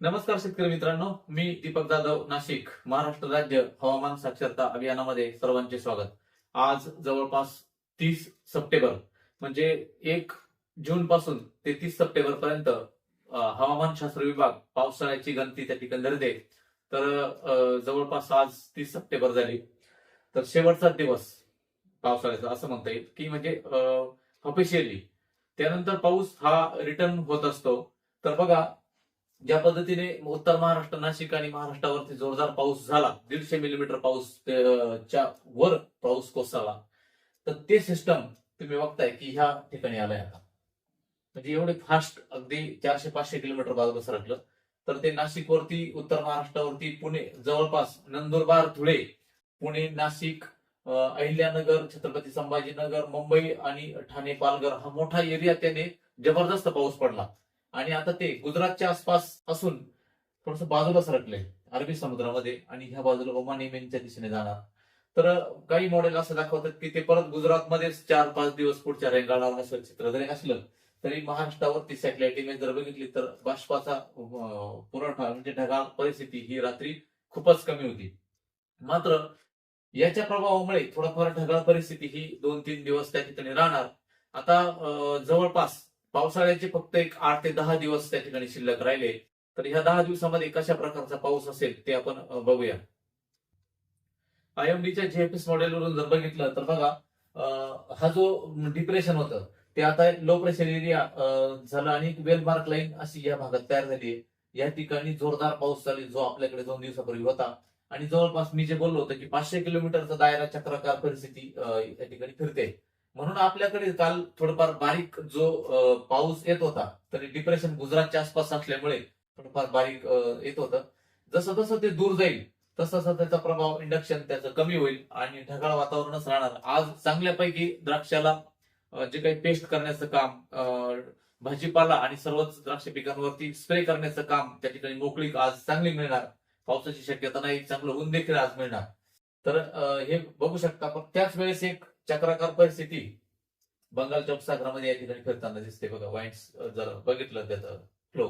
नमस्कार शेतकरी मित्रांनो मी दीपक जाधव नाशिक महाराष्ट्र राज्य हवामान साक्षरता अभियानामध्ये सर्वांचे स्वागत. आज जवळपास तीस सप्टेंबर म्हणजे एक जून पासून ते तीस सप्टेंबर पर्यंत हवामानशास्त्र विभाग पावसाळ्याची गणती त्या ठिकाणी धरते तर जवळपास आज तीस सप्टेंबर झाली. तर शेवटचा दिवस पावसाळ्याचा असं म्हणता येईल की म्हणजे ऑफिशियली त्यानंतर पाऊस हा रिटर्न होत असतो. तर बघा ज्या पद्धतीने उत्तर महाराष्ट्र नाशिक आणि महाराष्ट्रावरती जोरदार पाऊस झाला दीडशे मिलीमीटर पाऊस च्या वर पाऊस कोसळला तर ते सिस्टम तुम्ही बघताय की ह्या ठिकाणी आलंय आता. म्हणजे एवढे फास्ट अगदी चारशे पाचशे किलोमीटर बाजूला सरकलं तर ते नाशिकवरती उत्तर महाराष्ट्रावरती पुणे जवळपास नंदुरबार धुळे पुणे नाशिक अहिल्यानगर छत्रपती संभाजीनगर मुंबई आणि ठाणे पालघर हा मोठा एरिया त्याने जबरदस्त पाऊस पडला. आणि आता ते गुजरातच्या आसपास असून थोडस बाजूला सरकले अरबी समुद्रामध्ये. आणि ह्या बाजूला ओमान येमेनच्या दिशेने जाणार. तर काही मॉडेल असं दाखवतात की ते परत गुजरातमध्येच चार पाच दिवस पुढच्या रेंगाळणार असं चित्र जरी असलं तरी महाराष्ट्रावरती सॅटेलाइट इमेज जर बघितली तर बाष्पाचा पुरवठा म्हणजे ढगाळ परिस्थिती ही रात्री खूपच कमी होती. मात्र याच्या प्रभावामुळे थोडाफार ढगाळ परिस्थिती ही दोन तीन दिवस त्या ठिकाणी राहणार. आता जवळपास पावसाळ्याचे फक्त एक आठ ते दहा दिवस त्या ठिकाणी शिल्लक राहिले. तर ह्या दहा दिवसामध्ये कशा प्रकारचा पाऊस असेल ते आपण बघूया. आयएमडीच्या जीएफएस मॉडेलवरून जर बघितलं तर बघा हा जो डिप्रेशन होतं ते आता लो प्रेशर एरिया झालं आणि वेलमार्क लाईन अशी या भागात तयार झाली आहे. या ठिकाणी जोरदार पाऊस चालेल जो आपल्याकडे दोन दिवसापूर्वी होता. आणि जवळपास मी जे बोललो होतं की पाचशे किलोमीटरचा दायरा चक्राकार परिस्थिती या ठिकाणी फिरते. म्हणून आपल्याकडे काल थोडंफार बारीक जो पाऊस येत होता तरी डिप्रेशन गुजरातच्या आसपास असल्यामुळे थोडंफार बारीक येत होतं. जसं जसं ते दूर जाईल तसं तसं त्याचा प्रभाव इंडक्शन त्याचं कमी होईल आणि ढगाळ वातावरणच राहणार. आज चांगल्यापैकी द्राक्षाला जे काही पेस्ट करण्याचं काम भाजीपाला आणि सर्वच द्राक्ष पिकांवरती स्प्रे करण्याचं काम त्या ठिकाणी मोकळी आज चांगली मिळणार. पावसाची शक्यता नाही चांगलं ऊन देखील आज मिळणार. तर हे बघू शकता पण त्याच वेळेस एक चक्राकार परिस्थिती. बंगालच्या उपसागरामध्ये या ठिकाणी फिरताना दिसते बघा. वाईन्स जर बघितलं त्याचं फ्लो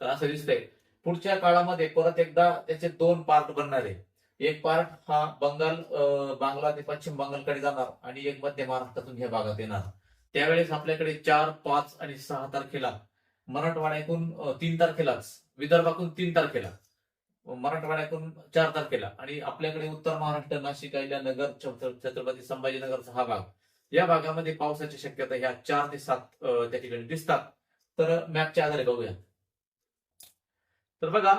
तर असं दिसतंय. पुढच्या काळामध्ये परत एकदा त्याचे दोन पार्ट बनणार आहे. एक पार्ट हा बंगाल बांगला ते पश्चिम बंगालकडे जाणार आणि एक मध्य महाराष्ट्रातून ह्या भागात येणार. त्यावेळेस आपल्याकडे चार पाच आणि सहा तारखेला मराठवाड्यातून तीन तारखेलाच विदर्भातून तीन तारखेला मराठवाड्याकडून चार तारखेला आणि आपल्याकडे उत्तर महाराष्ट्र नाशिक अहिल्यानगर छत्रपती संभाजीनगरचा हा भाग. या भागामध्ये पावसाची शक्यता ह्या चार ते सात त्या ठिकाणी दिसतात. तर मॅपच्या आधारे बघूया. तर बघा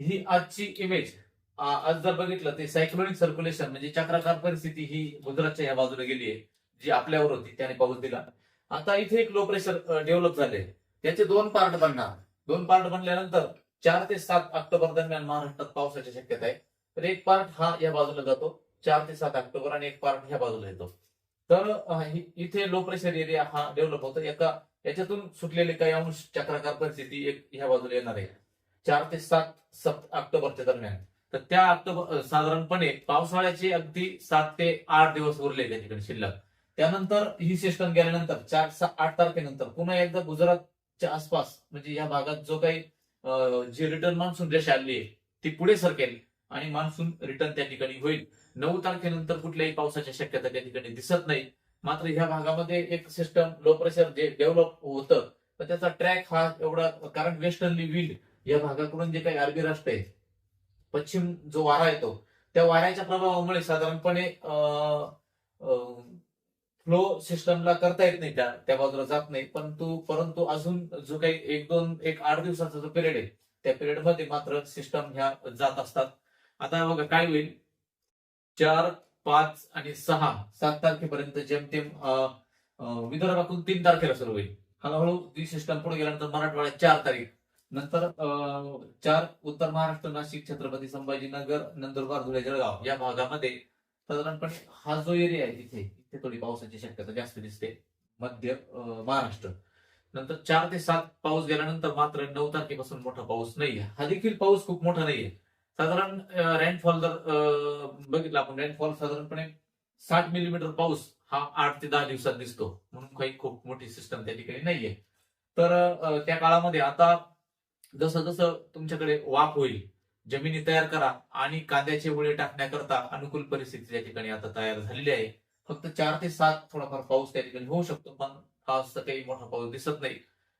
ही आजची इमेज आज जर बघितलं ते सायक्लोनिक सर्क्युलेशन म्हणजे चक्राकार परिस्थिती ही गुजरातच्या या बाजूला गेली आहे जी आपल्यावर होती त्याने पाऊस दिला. आता इथे एक लो प्रेशर डेव्हलप झाले. त्याचे दोन पार्ट बनणार. दोन पार्ट बनल्यानंतर चार ते सात ऑक्टोबर दरम्यान महाराष्ट्रात पावसाची शक्यता आहे. तर एक पार्ट हा या बाजूला जातो. चार ते सात ऑक्टोबर आणि एक पार्ट ह्या बाजूला येतो. तर इथे लो प्रेशर एरिया हा डेव्हलप होतो. एका याच्यातून सुटलेले काही अंश चक्राकार परिस्थिती एक ह्या बाजूला येणार आहे. चार ते सात सप्त ऑक्टोबरच्या दरम्यान. तर त्या ऑक्टोबर साधारणपणे पावसाळ्याचे अगदी सात ते आठ दिवस उरले त्या ठिकाणी शिल्लक. त्यानंतर ही सिस्टम गेल्यानंतर चार सहा आठ तारखेनंतर पुन्हा एकदा गुजरातच्या आसपास म्हणजे या भागात जो काही जी रिटर्न मान्सून रेषा आली आहे ती पुढे सरकेल आणि मान्सून रिटर्न त्या ठिकाणी होईल. नऊ तारखेनंतर कुठल्याही पावसाच्या शक्यता त्या ठिकाणी दिसत नाही. मात्र ह्या भागामध्ये एक सिस्टम लो प्रेशर जे डेव्हलप होतं तर त्याचा ट्रॅक हा एवढा कारण वेस्टर्नली विल या भागाकडून जे काही अरबी राष्ट्र आहे पश्चिम जो वारा येतो त्या वाऱ्याच्या प्रभावामुळे साधारणपणे फ्लो सिस्टमला करता येत नाही त्या त्या बाजूला जात नाही. परंतु परंतु अजून जो काही एक दोन एक आठ दिवसाचा जो पिरियड आहे त्या पिरियडमध्ये मात्र सिस्टम ह्या जात असतात. आता बघा काय होईल? चार पाच आणि सहा सात तारखेपर्यंत जेमतेम विदर्भातून तीन तारखेला सुरू होईल. हळूहळू ती सिस्टम पुढे गेल्यानंतर मराठवाड्यात चार तारीख. नंतर चार उत्तर महाराष्ट्र नाशिक छत्रपती संभाजीनगर नंदुरबार धुळे जळगाव या भागामध्ये साधारणपणे हा जो एरिया आहे तिथे ते थोडी पावसाची शक्यता जास्त दिसते. मध्य महाराष्ट्र. नंतर चार ते सात पाऊस गेल्यानंतर मात्र नऊ तारखेपासून मोठा पाऊस नाहीये. हा देखील पाऊस खूप मोठा नाहीये. साधारण रेनफॉल जर बघितला बघितलं आपण रेनफॉल साधारणपणे साठ मिलीमीटर पाऊस हा आठ ते दहा दिवसात दिसतो. म्हणून काही खूप मोठी सिस्टम त्या ठिकाणी नाहीये. तर त्या काळामध्ये आता जसं जसं तुमच्याकडे वाफ होईल जमिनी तयार करा आणि कांद्याचे मुळे टाकण्याकरता अनुकूल परिस्थिती त्या ठिकाणी आता तयार झालेली आहे. फक्त चार ते सात थोडाफार पाऊस त्या ठिकाणी होऊ शकतो. पण पाऊस काही मोठा पाऊस दिसत नाही.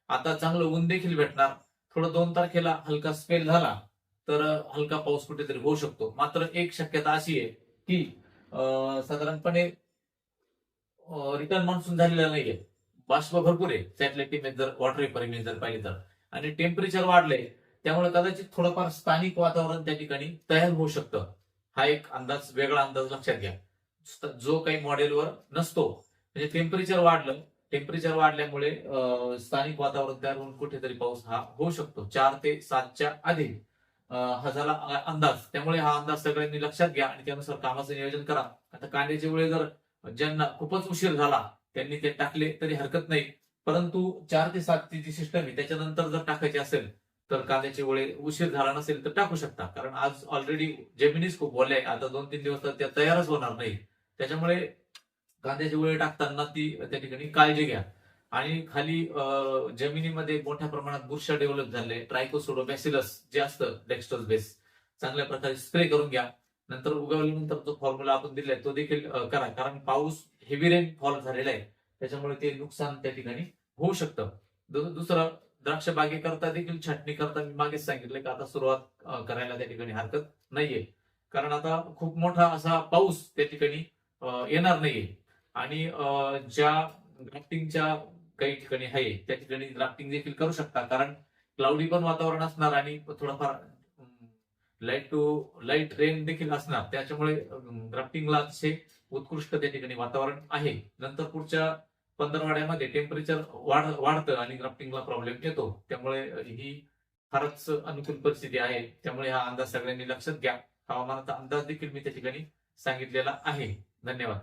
आता चांगलं ऊन देखील भेटणार. थोडं दोन तारखेला हलका स्पेल झाला तर हलका पाऊस कुठेतरी होऊ शकतो. मात्र एक शक्यता अशी आहे की साधारणपणे रिटर्न मान्सून झालेला नाहीये. बाष्प भरपूर आहे. सॅटेलाइट इमेज जर वॉटर पेपर इमेज जर पाहिली तर. आणि टेम्परेचर वाढलंय. त्यामुळे कदाचित थोडंफार स्थानिक वातावरण त्या ठिकाणी तयार होऊ शकतं. हा एक अंदाज वेगळा अंदाज लक्षात घ्या. जो काही मॉडेलवर नसतो. म्हणजे टेम्परेचर वाढलं टेम्परेचर वाढल्यामुळे अं, स्थानिक वातावरण तयार होऊन कुठेतरी पाऊस हा होऊ शकतो. चार ते सातच्या आधी अं, हा झाला अंदाज. त्यामुळे हा अंदाज सगळ्यांनी लक्षात घ्या आणि त्यानुसार कामाचं नियोजन करा. आता कांद्याचे वेळे जर ज्यांना खूपच उशीर झाला त्यांनी ते टाकले तरी हरकत नाही. परंतु चार ते सातची जी सिस्टम आहे त्याच्यानंतर जर टाकायची असेल तर कांद्याचे वेळे उशीर झाला नसेल तर टाकू शकता. कारण आज ऑलरेडी जमिनीच खूप ओल्या आहे आता दोन तीन दिवस तर त्या तयारच होणार नाही. त्याच्यामुळे कांद्याचे वेळ टाकताना ती त्या ठिकाणी काळजी घ्या. आणि खाली जमिनीमध्ये मोठ्या प्रमाणात बुरशा डेव्हलप झाले. ट्रायकोसोडोबॅसिलस जे असतं डेक्स्टोज बेस चांगल्या प्रकारे स्प्रे करून घ्या. नंतर उगवल्यानंतर जो फॉर्म्युला आपण दिलाय तो देखील करा. कारण पाऊस हेवी रेन फॉल झालेला आहे. त्याच्यामुळे ते नुकसान त्या ठिकाणी होऊ शकतं. दुसरं द्राक्ष बागेकरता देखील छाटणी करता मी मागेच सांगितलं की आता सुरुवात करायला त्या ठिकाणी हरकत नाहीये. कारण आता खूप मोठा असा पाऊस त्या ठिकाणी येणार नाहीये. आणि ज्या ग्राफ्टिंगच्या काही ठिकाणी आहे त्या ठिकाणी ग्राफ्टिंग देखील करू शकता. कारण क्लाउडी पण वातावरण असणार आणि थोडंफार लाइट टू लाइट रेन देखील असणार. त्याच्यामुळे ग्राफ्टिंगला अतिशय उत्कृष्ट त्या ठिकाणी वातावरण आहे. नंतर पुढच्या पंधरवाड्यामध्ये टेम्परेचर वाढ वाढतं आणि ग्राफ्टिंगला प्रॉब्लेम येतो. त्यामुळे ही फारच अनुकूल परिस्थिती आहे. त्यामुळे हा अंदाज सगळ्यांनी लक्षात घ्या. हवामानाचा अंदाज देखील मी त्या ठिकाणी सांगितलेला आहे. धन्यवाद.